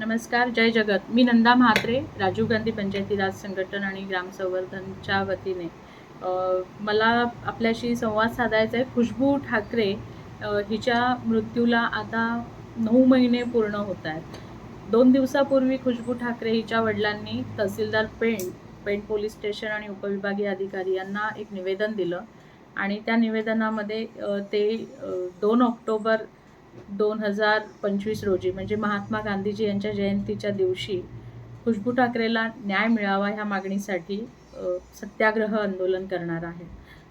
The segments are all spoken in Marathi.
नमस्कार जय जगत. मी नंदा म्हात्रे राजीव गांधी पंचायती राज संघटन आणि ग्रामसंवर्धनच्या वतीने. मला आपल्याशी संवाद साधायचा आहे. खुशबू ठाकरे हिच्या मृत्यूला आता नऊ महिने पूर्ण होत आहेत. दोन दिवसापूर्वी खुशबू ठाकरे हिच्या वडिलांनी तहसीलदार पेंट पेंट पोलीस स्टेशन आणि उपविभागीय अधिकारी यांना एक निवेदन दिलं आणि त्या निवेदनामध्ये ते दोन ऑक्टोबर दोन हजार पंचवीस रोजी म्हणजे महात्मा गांधीजी यांच्या जयंतीच्या दिवशी खुशबू ठाकरेला न्याय मिळावा ह्या मागणीसाठी सत्याग्रह आंदोलन करणार आहे.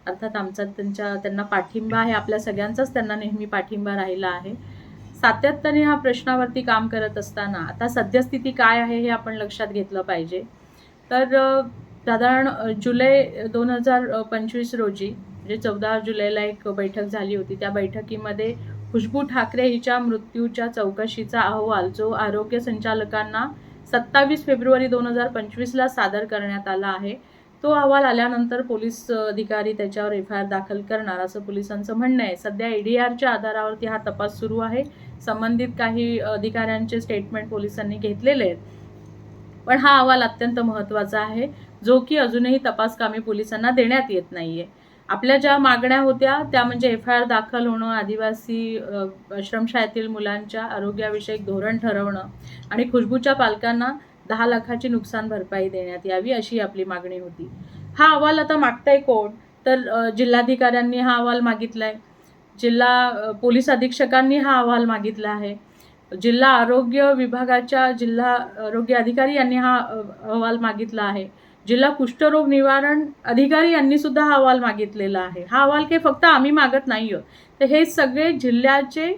अर्थात आमचा त्यांच्या त्यांना पाठिंबा आहे आपल्या सगळ्यांचाच त्यांना नेहमी पाठिंबा राहिला आहे. सातत्याने हा प्रश्नावरती काम करत असताना आता सद्यस्थिती काय आहे हे आपण लक्षात घेतलं पाहिजे. तर साधारण जुलै दोन हजार पंचवीस रोजी म्हणजे चौदा जुलैला एक बैठक झाली होती. त्या बैठकीमध्ये खुशबू ठाकरे हिच्या मृत्यूच्या चौकशीचा अहवाल जो आरोग्य संचालकांना सत्तावीस फेब्रुवारी दोन हजार पंचवीसला सादर करण्यात आला आहे तो अहवाल आल्यानंतर पोलीस अधिकारी त्याच्यावर एफ आय आर दाखल करणार असं पोलिसांचं म्हणणं आहे. सध्या ए डी आरच्या आधारावरती हा तपास सुरू आहे. संबंधित काही अधिकाऱ्यांचे स्टेटमेंट पोलिसांनी घेतलेले आहेत. पण हा अहवाल अत्यंत महत्त्वाचा आहे जो की अजूनही तपासकामी पोलिसांना देण्यात येत नाही आहे आपल्या ज्या मागण्या होत्या त्या म्हणजे एफ आय आर दाखल होणं आदिवासी आश्रमशाळेतील मुलांच्या आरोग्याविषयक धोरण ठरवणं आणि खुशबूच्या पालकांना दहा लाखाची नुकसान भरपाई देण्यात यावी अशी आपली मागणी होती. हा अहवाल आता मागताय कोण? तर जिल्हाधिकाऱ्यांनी हा अहवाल मागितलाय. जिल्हा पोलीस अधीक्षकांनी हा अहवाल मागितला आहे. जिल्हा आरोग्य विभागाच्या जिल्हा आरोग्य अधिकारी यांनी हा अहवाल मागितला आहे. जिल्हा कुष्ठरोग निवारण अधिकारी यांनी सुद्धा हा अहवाल मागितलेला आहे. हा अहवाल काही फक्त आम्ही मागत नाही तर हे सगळे जिल्ह्याचे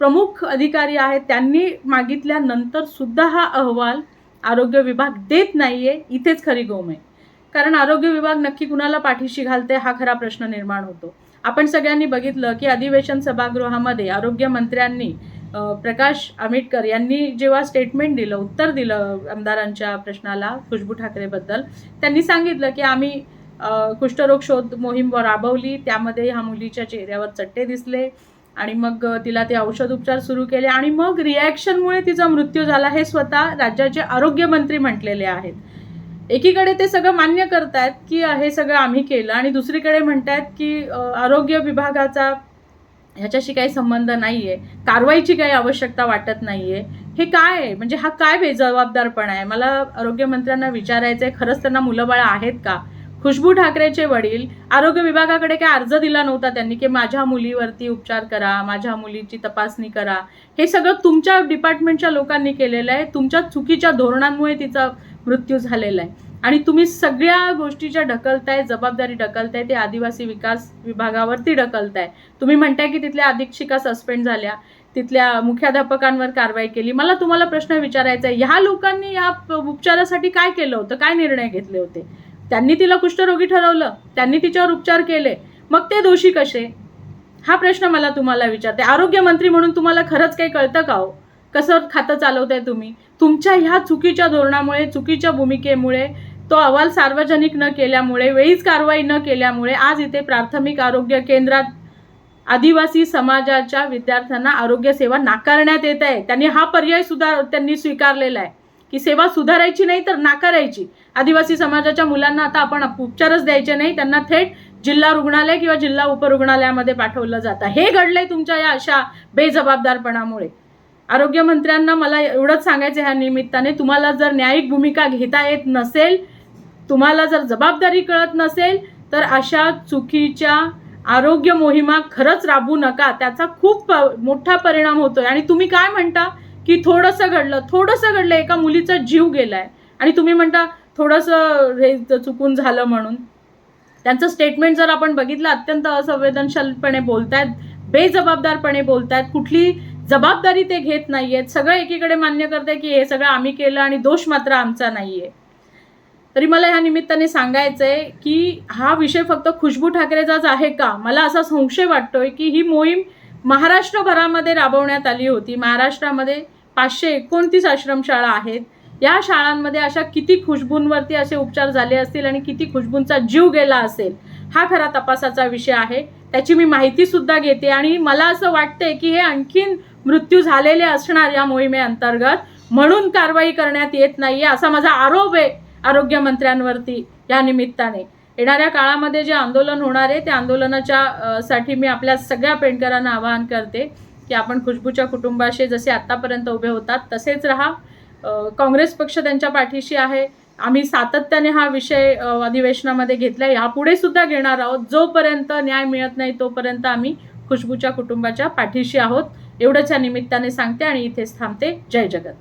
प्रमुख अधिकारी आहेत त्यांनी मागितल्यानंतर सुद्धा हा अहवाल आरोग्य विभाग देत नाही आहे इथेच खरी गोम आहे. कारण आरोग्य विभाग नक्की कुणाला पाठीशी घालते हा खरा प्रश्न निर्माण होतो. आपण सगळ्यांनी बघितलं की अधिवेशन सभागृहामध्ये आरोग्यमंत्र्यांनी प्रकाश आंबेडकर यांनी जेव्हा स्टेटमेंट दिलं उत्तर दिलं आमदारांच्या प्रश्नाला खुशबू ठाकरेबद्दल त्यांनी सांगितलं की आम्ही कुष्ठरोग शोध मोहीम राबवली त्यामध्ये ह्या मुलीच्या चेहऱ्यावर चट्टे दिसले आणि मग तिला ते औषध उपचार सुरू केले आणि मग रिॲक्शनमुळे तिचा मृत्यू झाला. हे स्वतः राज्याचे आरोग्यमंत्री म्हटलेले आहेत. एकीकडे ते सगळं मान्य करतायत की हे सगळं आम्ही केलं आणि दुसरीकडे म्हणतायत की आरोग्य विभागाचा ह्याच्याशी काही संबंध नाही आहे कारवाईची काही आवश्यकता वाटत नाही आहे हे काय आहे? म्हणजे हा काय बेजबाबदारपणा आहे? मला आरोग्यमंत्र्यांना विचारायचं आहे खरंच त्यांना मुलंबाळं आहेत का? खुशबू ठाकरेचे वडील आरोग्य विभागाकडे काय अर्ज दिला नव्हता त्यांनी? की माझ्या मुलीवरती उपचार करा माझ्या मुलीची तपासणी करा. हे सगळं तुमच्या डिपार्टमेंटच्या लोकांनी केलेलं आहे. तुमच्या चुकीच्या धोरणांमुळे तिचा मृत्यू झालेला आहे. आणि तुम्ही सगळ्या गोष्टीच्या ढकलताय जबाबदारी ढकलताय ते आदिवासी विकास विभागावरती ढकलताय. तुम्ही म्हणताय की तिथल्या अधीक्षिका सस्पेंड झाल्या तिथल्या मुख्याध्यापकांवर कारवाई केली. मला तुम्हाला प्रश्न विचारायचा आहे ह्या लोकांनी या उपचारासाठी काय केलं होतं? काय निर्णय घेतले होते? त्यांनी तिला कुष्ठरोगी ठरवलं त्यांनी तिच्यावर उपचार केले. मग ते दोषी कसे? हा प्रश्न मला तुम्हाला विचारते. आरोग्यमंत्री म्हणून तुम्हाला खरंच काही कळतं का हो? कसं खातं चालवताय तुम्ही? तुमच्या ह्या चुकीच्या धोरणामुळे चुकीच्या भूमिकेमुळे तो अहवाल सार्वजनिक न केल्यामुळे वेळीच कारवाई न केल्यामुळे आज इथे प्राथमिक आरोग्य केंद्रात आदिवासी समाजाच्या विद्यार्थ्यांना आरोग्य सेवा नाकारण्यात येत आहे. त्यांनी हा पर्याय सुद्धा त्यांनी स्वीकारलेला आहे. की सेवा सुधारायची नाही तर नाकारायची. आदिवासी समाजाच्या मुलांना आता आपण उपचारच द्यायचे नाही. त्यांना थेट जिल्हा रुग्णालय किंवा जिल्हा उपरुग्णालयामध्ये पाठवलं जातं हे घडलंय तुमच्या या अशा बेजबाबदारपणामुळे. आरोग्यमंत्र्यांना मला एवढंच सांगायचं ह्या निमित्ताने. तुम्हाला जर न्यायिक भूमिका घेता येत नसेल तुम्हाला जर जबाबदारी कळत नसेल तर अशा चुकीच्या आरोग्य मोहिमा खरंच राबवू नका. त्याचा खूप मोठा परिणाम होतोय. आणि तुम्ही काय म्हणता? की थोडंसं घडलं थोडंसं घडलं एका मुलीचा जीव गेलाय. आणि तुम्ही म्हणता थोडंसं हे चुकून झालं म्हणून. त्यांचं स्टेटमेंट जर आपण बघितलं अत्यंत असंवेदनशीलपणे बोलतायत बेजबाबदारपणे बोलतायत कुठली जबाबदारी ते घेत नाहीयेत. सगळं एकीकडे मान्य करते की हे सगळं आम्ही केलं आणि दोष मात्र आमचा नाहीये. तरी मला ह्या निमित्ताने सांगायचं आहे की हा विषय फक्त खुशबू ठाकरेचाच आहे का? मला असा संशय वाटतोय की ही मोहीम महाराष्ट्रभरामध्ये राबवण्यात आली होती. महाराष्ट्रामध्ये पाचशे एकोणतीस आश्रमशाळा आहेत. या शाळांमध्ये अशा किती खुशबूंवरती असे उपचार झाले असतील आणि किती खुशबूंचा जीव गेला असेल हा खरा तपासाचा विषय आहे. त्याची मी माहिती सुद्धा घेते आणि मला असं वाटतंय की हे आणखीन मृत्यू झालेले असणार या मोहिमेअंतर्गत. म्हणून कारवाई करण्यात येत नाहीये असा माझा आरोप आहे. आरोग्यमंत्र्यांवरती या निमित्ताने. येणाऱ्या काळामध्ये जे आंदोलन होणार आहे त्या आंदोलनाच्या साठी मी आपल्या सगळ्या पेंडकरांना आवाहन करते की आपण खुशबूच्या कुटुंबाशी जसे आत्तापर्यंत उभे होतात तसेच राहा. काँग्रेस पक्ष त्यांच्या पाठीशी आहे. आम्ही सातत्याने हा विषय अधिवेशनामध्ये घेतला यापुढे सुद्धा घेणार आहोत. जोपर्यंत न्याय मिळत नाही तोपर्यंत आम्ही खुशबूच्या कुटुंबाच्या पाठीशी आहोत. एवढंच या निमित्ताने सांगते आणि इथेच थांबते. जय जगत.